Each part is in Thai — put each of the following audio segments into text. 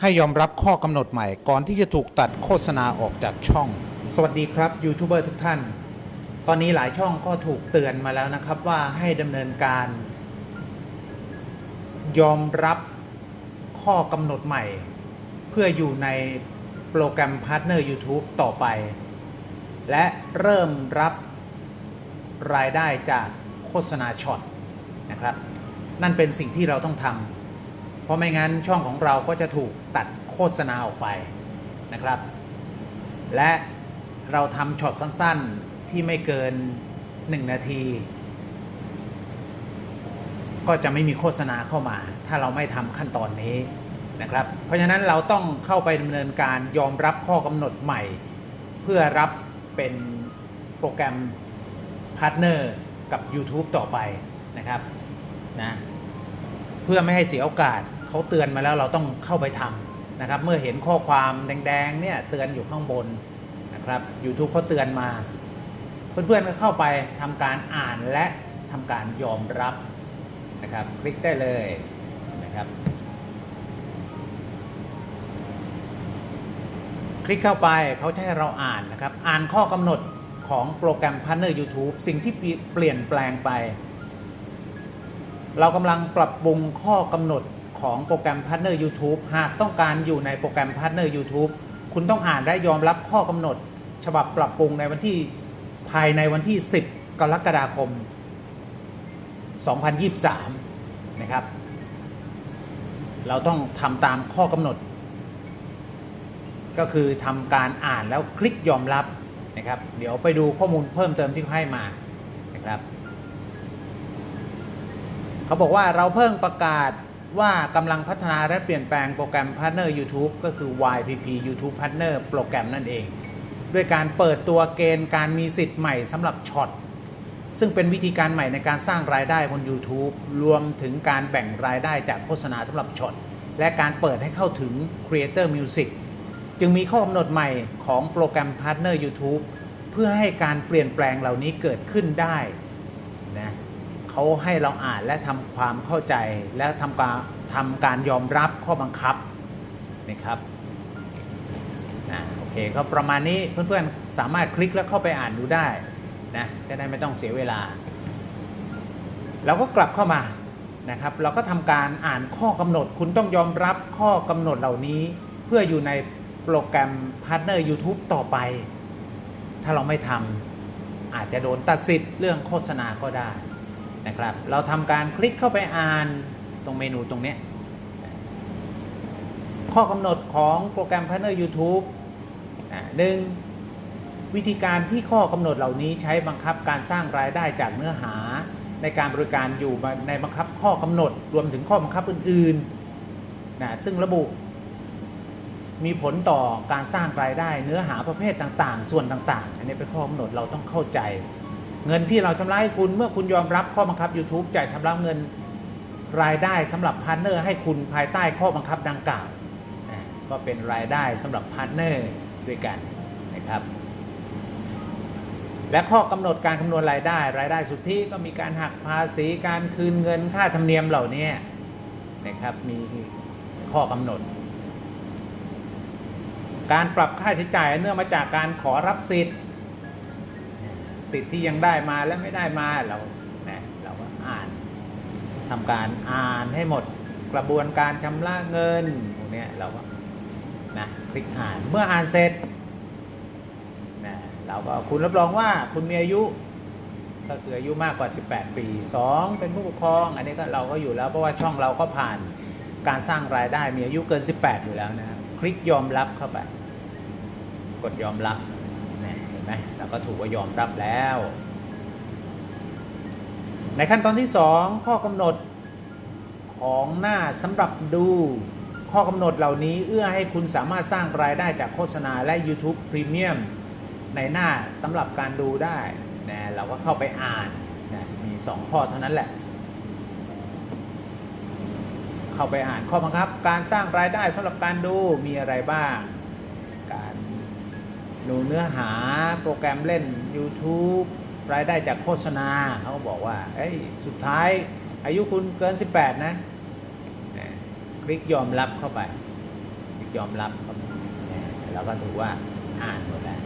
ให้ยอมรับข้อกำหนดใหม่ก่อนที่จะถูกตัดโฆษณาออกจากช่อง สวัสดีครับยูทูบเบอร์ทุกท่าน ตอนนี้หลายช่องก็ถูกเตือนมาแล้วนะครับว่าให้ดำเนินการ ยอมรับข้อกำหนดใหม่ เพื่ออยู่ในโปรแกรมพาร์ทเนอร์ YouTube ต่อไป และเริ่มรับรายได้จากโฆษณาช็อตนะครับ นั่นเป็นสิ่งที่เราต้องทำ เพราะไม่งั้นช่องของเราก็จะถูกตัดโฆษณาออกไปนะครับ และเราทำช็อตสั้นๆที่ไม่เกิน 1 นาที ก็จะไม่มีโฆษณาเข้ามา ถ้าเราไม่ทำขั้นตอนนี้นะครับ เพราะฉะนั้นเราต้องเข้าไปดำเนินการยอมรับข้อกำหนดใหม่ เพื่อรับเป็นโปรแกรมพาร์ทเนอร์กับ YouTube ต่อไปนะครับนะเพื่อไม่ให้เสียโอกาส เขาเตือนมาแล้วเราต้องเข้าไปทำนะครับ เมื่อเห็นข้อความแดงๆเนี่ยเตือนอยู่ข้างบนนะครับ YouTube เขาเตือนมา เพื่อนๆก็เข้าไปทำการอ่านและทำการยอมรับนะครับ คลิกได้เลยนะครับคลิกเข้าไปเขาจะให้เราอ่านนะครับ อ่านข้อกำหนดของโปรแกรม Partner YouTube สิ่งที่เปลี่ยนแปลงไป เรากำลังปรับปรุงข้อกำหนด ของโปรแกรม Partner YouTube หากต้องการอยู่ในโปรแกรม Partner YouTube คุณต้องอ่านและยอมรับข้อกำหนด ฉบับปรับปรุงในวันที่ภายในวันที่ 10 กรกฎาคม 2023 นะครับ เราต้องทำตามข้อกำหนด ก็คือทำการอ่านแล้วคลิกยอมรับนะครับ เดี๋ยวไปดูข้อมูลเพิ่มเติมที่เขาให้มานะครับ เขาบอกว่าเราเพิ่งประกาศ ว่ากำลังพัฒนาและเปลี่ยนแปลงโปรแกรม Partner YouTube ก็คือ YPP YouTube Partner โปรแกรมนั่นเอง ด้วยการเปิดตัวเกณฑ์การมีสิทธิ์ใหม่สำหรับช็อตซึ่งเป็นวิธีการใหม่ในการสร้างรายได้บน YouTube รวมถึงการแบ่งรายได้จากโฆษณาสำหรับช็อตและการเปิดให้เข้าถึง Creator Music จึงมีข้อกำหนดใหม่ของโปรแกรม Partner YouTube เพื่อให้การเปลี่ยนแปลงเหล่านี้เกิดขึ้นได้นะ เขาให้เราอ่านและทำความเข้าใจและทำการทำการยอมรับข้อบังคับนะครับนะโอเคก็ประมาณนี้เพื่อนๆสามารถคลิกแล้วเข้าไปอ่านดูได้นะจะได้ไม่ต้องเสียเวลา เราก็กลับเข้ามานะครับ เราก็ทำการอ่านข้อกำหนด คุณต้องยอมรับข้อกำหนดเหล่านี้ เพื่ออยู่ในโปรแกรม Partner YouTube ต่อไป ถ้าเราไม่ทำอาจจะโดนตัดสิทธิ์เรื่องโฆษณาก็ได้ นะครับ เราทำการคลิกเข้าไปอ่านตรงเมนูตรงนี้ ข้อกำหนดของโปรแกรม Partner YouTube หนึ่งวิธีการที่ข้อกำหนดเหล่านี้ใช้บังคับการสร้างรายได้จากเนื้อหาในการบริการอยู่ในบังคับข้อกำหนดรวมถึงข้อบังคับอื่นๆนะซึ่งระบุ มีผลต่อการสร้างรายได้เนื้อหาประเภทต่างๆ ส่วนต่างๆ อันนี้เป็นข้อกำหนดเราต้องเข้าใจ เงินที่เราชำระให้คุณเมื่อคุณยอมรับข้อบังคับ YouTube จ่ายชำระเงินรายได้สำหรับพาร์ทเนอร์ให้คุณภายใต้ข้อบังคับดังกล่าวก็เป็นรายได้สำหรับพาร์ทเนอร์ด้วยกันนะครับ และข้อกำหนดการคำนวณรายได้ รายได้สุทธิก็มีการหักภาษีการคืนเงินค่าธรรมเนียมเหล่านี้นะครับมีข้อกำหนด การปรับค่าใช้จ่ายเนื่องมาจากการขอรับสิทธิ์ สิทธิ์ที่ยังได้มาและไม่ได้มาเรานะเราก็อ่านทำการอ่านให้หมดกระบวนการชำระเงินพวกนี้เราก็นะคลิกอ่านเมื่ออ่านเสร็จนะเราก็คุณรับรองว่าคุณมีอายุก็คืออายุมากกว่า 18 ปี 2 เป็นผู้ปกครอง อันนี้ก็เราก็อยู่แล้วเพราะว่าช่องเราก็ผ่านการสร้างรายได้มีอายุเกิน 18 อยู่แล้วนะคลิกยอมรับเข้าไป กดยอมรับ ไหมเราก็ถูกว่ายอมรับแล้ว ในขั้นตอนที่ 2 ข้อกำหนดของหน้าสำหรับดูข้อกำหนดเหล่านี้เอื้อให้คุณสามารถสร้างรายได้จากโฆษณาและ YouTube Premium ในหน้าสำหรับการดูได้นะเราก็เข้าไปอ่านนะมี 2 ข้อเท่านั้นแหละ เข้าไปอ่านข้อบังคับ การสร้างรายได้สำหรับการดูมีอะไรบ้าง ดูเนื้อหาโปรแกรมเล่น YouTube รายได้จากโฆษณาเขาบอกว่าเอ้ยสุดท้ายอายุคุณเกิน 18 นะนะคลิกยอมรับเข้าไปยอมรับครับนะเราก็ถือว่าอ่านหมดแล้ว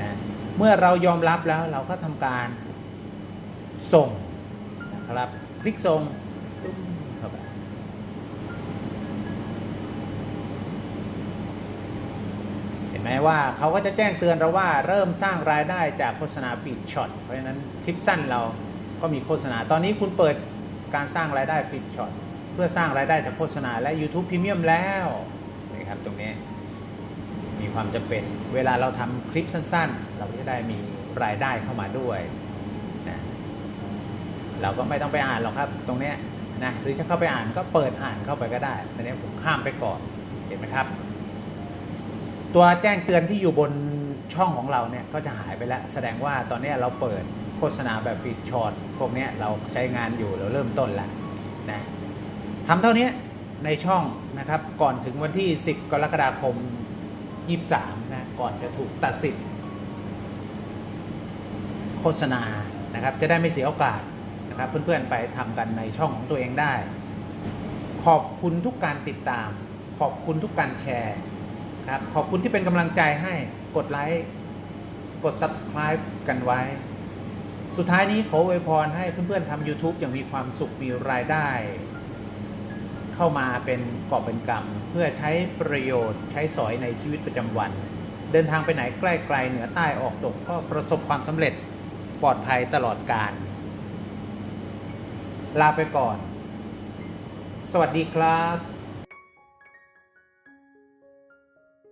นะเมื่อเรายอมรับแล้วเราก็ทำการส่งนะครับ คลิกส่งตุ้มเข้าไปเห็น ไหมว่าเขาก็จะแจ้งเตือนเราว่าเริ่มสร้างรายได้จากโฆษณาฟีดช็อตเพราะฉะนั้นคลิปสั้นเราก็มีโฆษณา ตอนนี้คุณเปิดการสร้างรายได้ฟีดช็อตเพื่อสร้างรายได้จากโฆษณาและ YouTube Premium แล้วนะครับตรงนี้มีความจำเป็นเวลาเราทำคลิปสั้น ๆ เราก็จะได้มีรายได้เข้ามาด้วยนะเราก็ไม่ต้องไปอ่านหรอกครับตรงนี้นะหรือจะเข้าไปอ่านก็เปิดอ่านเข้าไปก็ได้ตอนนี้ผมข้ามไปก่อนเห็นไหมครับ ตัวแจ้งเตือนที่อยู่บนช่องของเราเนี่ยก็จะหายไปแล้ว แสดงว่าตอนนี้เราเปิดโฆษณาแบบฟีดช็อตพวกนี้เราใช้งานอยู่เราเริ่มต้นแล้วนะทำเท่านี้ในช่องนะครับก่อนถึงวันที่ 10 กรกฎาคม 23 นะก่อนจะถูกตัดสิทธิ์โฆษณานะครับจะได้ไม่เสียโอกาสนะครับเพื่อนๆไปทำกันในช่องของตัวเองได้ ขอบคุณทุกการติดตาม ขอบคุณทุกการแชร์ ครับขอบคุณที่เป็นกำลังใจให้กดไลค์กด subscribe กันไว้ สุดท้ายนี้ขออวยพรให้เพื่อนๆทำ YouTube อย่างมีความสุขมีรายได้ เข้ามาเป็นกอบเป็นกรรม เพื่อใช้ประโยชน์ใช้สอยในชีวิตประจำวัน เดินทางไปไหนใกล้ไกลเหนือใต้ออกตกก็ประสบความสำเร็จปลอดภัยตลอดการ ลาไปก่อน สวัสดีครับ